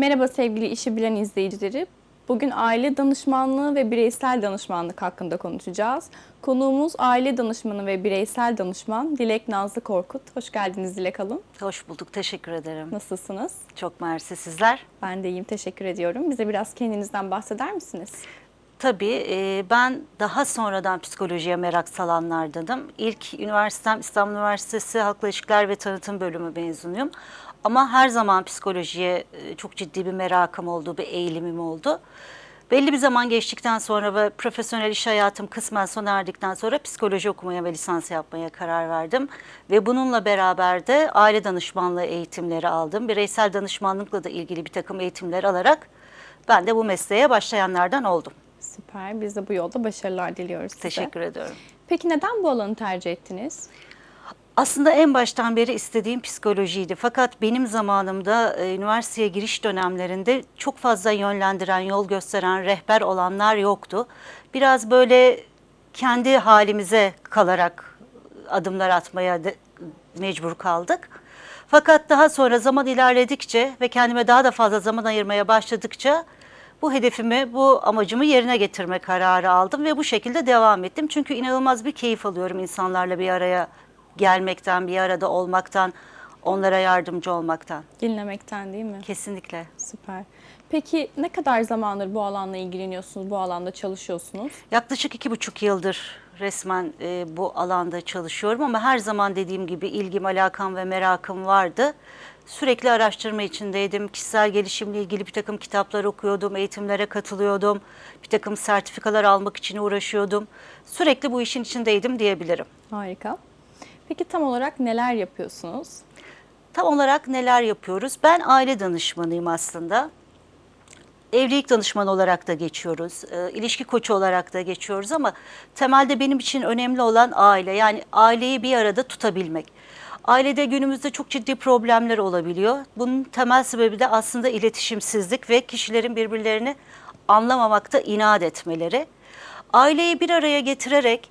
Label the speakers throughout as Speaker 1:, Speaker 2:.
Speaker 1: Merhaba sevgili işi bilen izleyicileri. Bugün aile danışmanlığı ve bireysel danışmanlık hakkında konuşacağız. Konuğumuz aile danışmanı ve bireysel danışman Dilek Nazlı Korkut. Hoş geldiniz Dilek Hanım.
Speaker 2: Hoş bulduk, teşekkür ederim.
Speaker 1: Nasılsınız?
Speaker 2: Çok mersi sizler.
Speaker 1: Ben de iyiyim, teşekkür ediyorum. Bize biraz kendinizden bahseder misiniz?
Speaker 2: Tabii e, ben daha sonradan psikolojiye merak salanlardanım. İlk üniversitem İstanbul Üniversitesi Halkla İlişkiler ve Tanıtım Bölümü mezunuyum. Ama her zaman psikolojiye e, çok ciddi bir merakım oldu, bir eğilimim oldu. Belli bir zaman geçtikten sonra ve profesyonel iş hayatım kısmen sona erdikten sonra psikoloji okumaya ve lisans yapmaya karar verdim. Ve bununla beraber de aile danışmanlığı eğitimleri aldım. Bireysel danışmanlıkla da ilgili bir takım eğitimler alarak ben de bu mesleğe başlayanlardan oldum.
Speaker 1: Süper. Biz de bu yolda başarılar diliyoruz size.
Speaker 2: Teşekkür ediyorum.
Speaker 1: Peki neden bu alanı tercih ettiniz?
Speaker 2: Aslında en baştan beri istediğim psikolojiydi. Fakat benim zamanımda e, üniversiteye giriş dönemlerinde çok fazla yönlendiren, yol gösteren, rehber olanlar yoktu. Biraz böyle kendi halimize kalarak adımlar atmaya de- mecbur kaldık. Fakat daha sonra zaman ilerledikçe ve kendime daha da fazla zaman ayırmaya başladıkça bu hedefimi, bu amacımı yerine getirme kararı aldım ve bu şekilde devam ettim. Çünkü inanılmaz bir keyif alıyorum insanlarla bir araya gelmekten, bir arada olmaktan, onlara yardımcı olmaktan.
Speaker 1: Dinlemekten değil mi?
Speaker 2: Kesinlikle.
Speaker 1: Süper. Peki ne kadar zamandır bu alanla ilgileniyorsunuz, bu alanda çalışıyorsunuz?
Speaker 2: Yaklaşık iki buçuk yıldır resmen e, bu alanda çalışıyorum ama her zaman dediğim gibi ilgim, alakam ve merakım vardı. Sürekli araştırma içindeydim. Kişisel gelişimle ilgili bir takım kitaplar okuyordum, eğitimlere katılıyordum. Bir takım sertifikalar almak için uğraşıyordum. Sürekli bu işin içindeydim diyebilirim.
Speaker 1: Harika. Peki tam olarak neler yapıyorsunuz?
Speaker 2: Tam olarak neler yapıyoruz? Ben aile danışmanıyım aslında. Evlilik danışmanı olarak da geçiyoruz, e, ilişki koçu olarak da geçiyoruz ama temelde benim için önemli olan aile. Yani aileyi bir arada tutabilmek. Ailede günümüzde çok ciddi problemler olabiliyor. Bunun temel sebebi de aslında iletişimsizlik ve kişilerin birbirlerini anlamamakta inat etmeleri. Aileyi bir araya getirerek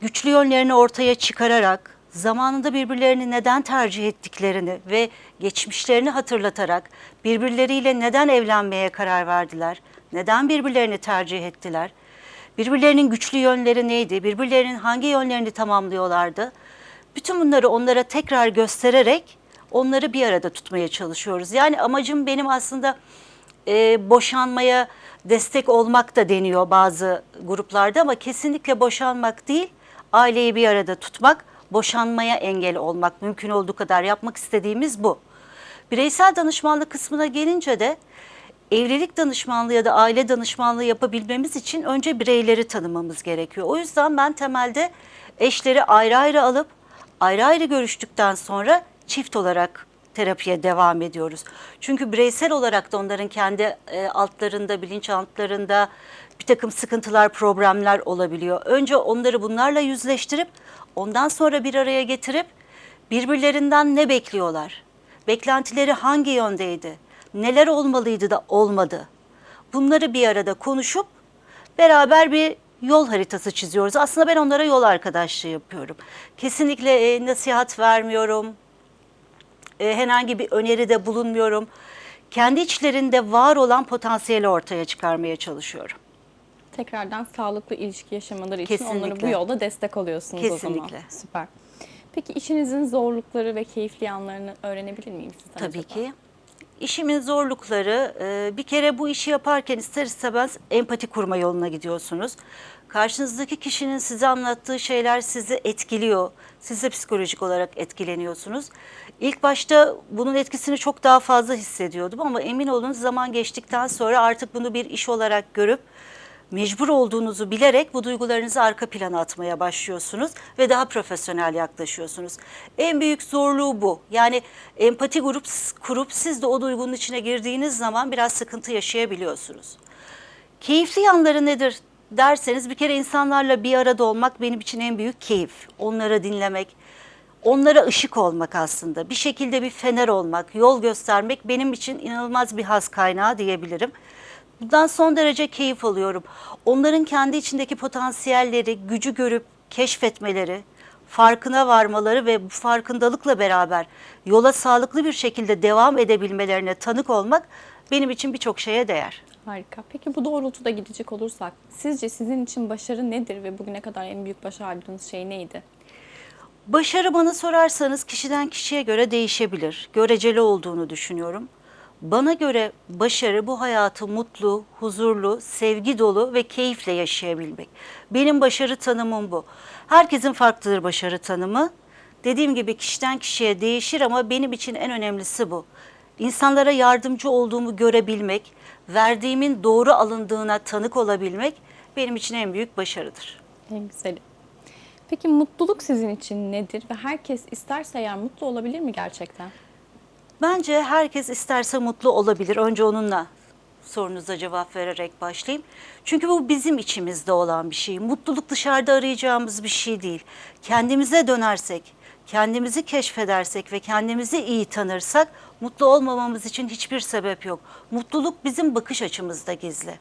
Speaker 2: güçlü yönlerini ortaya çıkararak, zamanında birbirlerini neden tercih ettiklerini ve geçmişlerini hatırlatarak birbirleriyle neden evlenmeye karar verdiler, neden birbirlerini tercih ettiler, birbirlerinin güçlü yönleri neydi, birbirlerinin hangi yönlerini tamamlıyorlardı, bütün bunları onlara tekrar göstererek onları bir arada tutmaya çalışıyoruz. Yani amacım benim aslında e, boşanmaya destek olmak da deniyor bazı gruplarda ama kesinlikle boşanmak değil, aileyi bir arada tutmak, boşanmaya engel olmak, mümkün olduğu kadar yapmak istediğimiz bu. Bireysel danışmanlık kısmına gelince de evlilik danışmanlığı ya da aile danışmanlığı yapabilmemiz için önce bireyleri tanımamız gerekiyor. O yüzden ben temelde eşleri ayrı ayrı alıp ayrı ayrı görüştükten sonra çift olarak terapiye devam ediyoruz. Çünkü bireysel olarak da onların kendi e, altlarında, bilinçaltlarında bir takım sıkıntılar, problemler olabiliyor. Önce onları bunlarla yüzleştirip ondan sonra bir araya getirip birbirlerinden ne bekliyorlar? Beklentileri hangi yöndeydi? Neler olmalıydı da olmadı? Bunları bir arada konuşup beraber bir yol haritası çiziyoruz. Aslında ben onlara yol arkadaşlığı yapıyorum. Kesinlikle e, nasihat vermiyorum, e, herhangi bir öneride bulunmuyorum. Kendi içlerinde var olan potansiyeli ortaya çıkarmaya çalışıyorum.
Speaker 1: Tekrardan sağlıklı ilişki yaşamaları için onlara bu
Speaker 2: Kesinlikle.
Speaker 1: yolda destek oluyorsunuz o zaman.
Speaker 2: Kesinlikle.
Speaker 1: Süper. Peki işinizin zorlukları ve keyifli yanlarını öğrenebilir miyim sizden
Speaker 2: Tabii
Speaker 1: acaba?
Speaker 2: ki. İşimin zorlukları e, bir kere bu işi yaparken ister istemez empati kurma yoluna gidiyorsunuz. Karşınızdaki kişinin size anlattığı şeyler sizi etkiliyor. Siz de psikolojik olarak etkileniyorsunuz. İlk başta bunun etkisini çok daha fazla hissediyordum ama emin olun zaman geçtikten sonra artık bunu bir iş olarak görüp mecbur olduğunuzu bilerek bu duygularınızı arka plana atmaya başlıyorsunuz ve daha profesyonel yaklaşıyorsunuz. En büyük zorluğu bu. Yani empati grup kurup siz de o duygunun içine girdiğiniz zaman biraz sıkıntı yaşayabiliyorsunuz. Keyifli yanları nedir derseniz bir kere insanlarla bir arada olmak benim için en büyük keyif. Onları dinlemek, onlara ışık olmak aslında. Bir şekilde bir fener olmak, yol göstermek benim için inanılmaz bir haz kaynağı diyebilirim. Bundan son derece keyif alıyorum. Onların kendi içindeki potansiyelleri, gücü görüp keşfetmeleri, farkına varmaları ve bu farkındalıkla beraber yola sağlıklı bir şekilde devam edebilmelerine tanık olmak benim için birçok şeye değer.
Speaker 1: Harika. Peki bu doğrultuda gidecek olursak sizce sizin için başarı nedir ve bugüne kadar en büyük başardığınız şey neydi?
Speaker 2: Başarı bana sorarsanız kişiden kişiye göre değişebilir. Göreceli olduğunu düşünüyorum. Bana göre başarı bu hayatı mutlu, huzurlu, sevgi dolu ve keyifle yaşayabilmek. Benim başarı tanımım bu. Herkesin farklıdır başarı tanımı. Dediğim gibi kişiden kişiye değişir ama benim için en önemlisi bu. İnsanlara yardımcı olduğumu görebilmek, verdiğimin doğru alındığına tanık olabilmek benim için en büyük başarıdır.
Speaker 1: En güzeli. Peki mutluluk sizin için nedir ve herkes isterse eğer mutlu olabilir mi gerçekten?
Speaker 2: Bence herkes isterse mutlu olabilir. Önce onunla sorunuza cevap vererek başlayayım. Çünkü bu bizim içimizde olan bir şey. Mutluluk dışarıda arayacağımız bir şey değil. Kendimize dönersek, kendimizi keşfedersek ve kendimizi iyi tanırsak mutlu olmamamız için hiçbir sebep yok. Mutluluk bizim bakış açımızda gizli.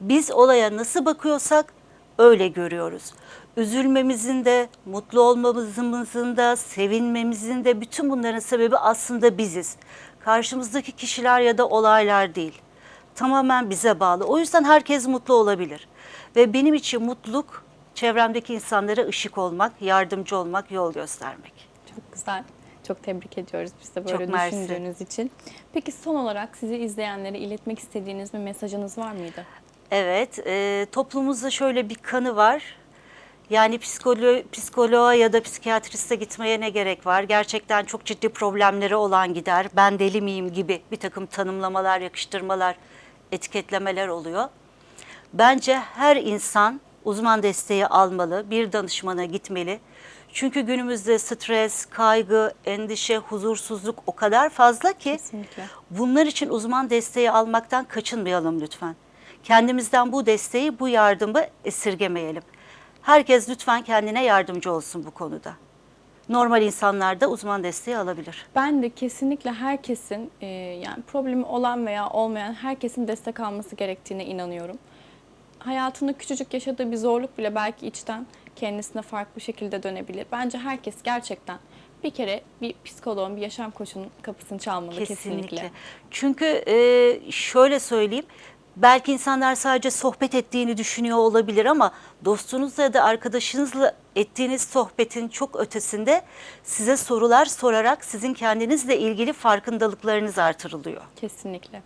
Speaker 2: Biz olaya nasıl bakıyorsak öyle görüyoruz. Üzülmemizin de, mutlu olmamızın da, sevinmemizin de bütün bunların sebebi aslında biziz. Karşımızdaki kişiler ya da olaylar değil. Tamamen bize bağlı. O yüzden herkes mutlu olabilir. Ve benim için mutluluk çevremdeki insanlara ışık olmak, yardımcı olmak, yol göstermek.
Speaker 1: Çok güzel. Çok tebrik ediyoruz biz de böyle
Speaker 2: Çok mersi.
Speaker 1: düşündüğünüz için. Peki son olarak sizi izleyenlere iletmek istediğiniz bir mesajınız var mıydı?
Speaker 2: Evet, e, toplumumuzda şöyle bir kanı var. Yani psikolo psikoloğa ya da psikiyatriste gitmeye ne gerek var? Gerçekten çok ciddi problemleri olan gider. Ben deli miyim gibi bir takım tanımlamalar, yakıştırmalar, etiketlemeler oluyor. Bence her insan uzman desteği almalı, bir danışmana gitmeli. Çünkü günümüzde stres, kaygı, endişe, huzursuzluk o kadar fazla ki
Speaker 1: Kesinlikle.
Speaker 2: bunlar için uzman desteği almaktan kaçınmayalım lütfen. Kendimizden bu desteği, bu yardımı esirgemeyelim. Herkes lütfen kendine yardımcı olsun bu konuda. Normal insanlar da uzman desteği alabilir.
Speaker 1: Ben de kesinlikle herkesin e, yani problemi olan veya olmayan herkesin destek alması gerektiğine inanıyorum. Hayatında küçücük yaşadığı bir zorluk bile belki içten kendisine farklı şekilde dönebilir. Bence herkes gerçekten bir kere bir psikoloğun, bir yaşam koçunun kapısını çalmalı kesinlikle.
Speaker 2: Kesinlikle. Çünkü e, şöyle söyleyeyim, belki insanlar sadece sohbet ettiğini düşünüyor olabilir ama dostunuzla ya da arkadaşınızla ettiğiniz sohbetin çok ötesinde size sorular sorarak sizin kendinizle ilgili farkındalıklarınız artırılıyor.
Speaker 1: Kesinlikle.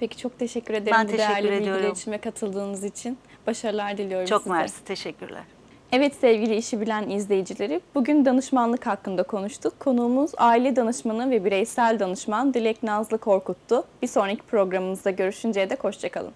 Speaker 1: Peki çok teşekkür ederim
Speaker 2: Ben
Speaker 1: bu
Speaker 2: teşekkür
Speaker 1: değerli
Speaker 2: ediyorum.
Speaker 1: bilgiler için ve katıldığınız için. Başarılar diliyorum
Speaker 2: Çok
Speaker 1: size.
Speaker 2: mersi, teşekkürler.
Speaker 1: Evet sevgili işi bilen izleyicileri, bugün danışmanlık hakkında konuştuk. Konuğumuz aile danışmanı ve bireysel danışman Dilek Nazlı Korkut'tu. Bir sonraki programımızda görüşünceye dek hoşçakalın.